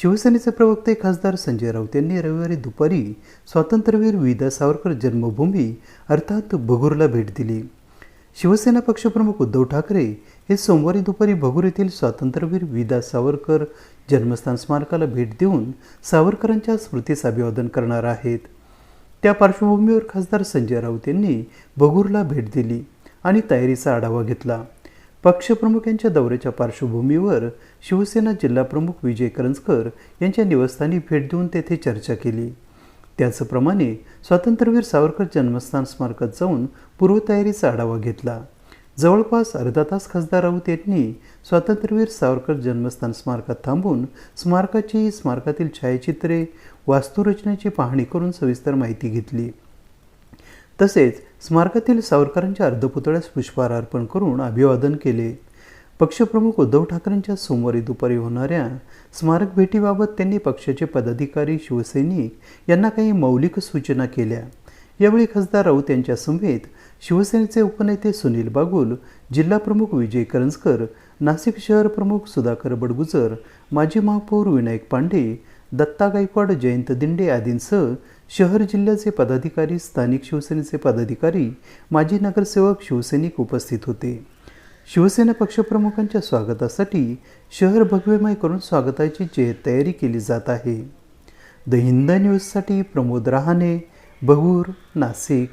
शिवसेनेचे प्रवक्ते खासदार संजय राऊत यांनी रविवारी दुपारी स्वातंत्र्यवीर विदा सावरकर जन्मभूमी अर्थात भगूरला भेट दिली. शिवसेना पक्षप्रमुख उद्धव ठाकरे हे सोमवारी दुपारी भगूर येथील स्वातंत्र्यवीर विदा सावरकर जन्मस्थान स्मारकाला भेट देऊन सावरकरांच्या स्मृतीस अभिवादन करणार आहेत. त्या पार्श्वभूमीवर खासदार संजय राऊत यांनी भगूरला भेट दिली आणि तयारीचा आढावा घेतला. पक्षप्रमुख यांच्या दौऱ्याच्या पार्श्वभूमीवर शिवसेना जिल्हाप्रमुख विजय करंजकर यांच्या निवासस्थानी भेट देऊन तेथे चर्चा केली. त्याचप्रमाणे स्वातंत्र्यवीर सावरकर जन्मस्थान स्मारकात जाऊन पूर्वतयारीचा आढावा घेतला. जवळपास अर्धा तास खासदार राऊत यांनी स्वातंत्र्यवीर सावरकर जन्मस्थान स्मारकात थांबून स्मारकाची स्मारकातील छायाचित्रे वास्तुरचनेची पाहणी करून सविस्तर माहिती घेतली. तसेच स्मारकातील सावरकरांच्या अर्धपुतळ्यास पुष्पहार अर्पण करून अभिवादन केले. पक्षप्रमुख उद्धव ठाकरेंच्या सोमवारी दुपारी होणाऱ्या स्मारक भेटीबाबत त्यांनी पक्षाचे पदाधिकारी शिवसैनिक यांना काही मौलिक सूचना केल्या. यावेळी खासदार राऊत यांच्या समेत शिवसेनेचे उपनेते सुनील बागुल जिल्हाप्रमुख विजय करंजकर नाशिक शहर प्रमुख सुधाकर बडगुजर माजी महापौर विनायक पांडे दत्ता गायकवाड जयंत दिंडे आदींसह शहर जिल्ह्याचे पदाधिकारी स्थानिक शिवसेनेचे पदाधिकारी माजी नगरसेवक शिवसैनिक उपस्थित होते. शिवसेना पक्षप्रमुखांच्या स्वागतासाठी शहर भगवेमय करून स्वागताची जे तयारी केली जात आहे. द हिंद न्यूजसाठी प्रमोद रहाणे बहूर नाशिक.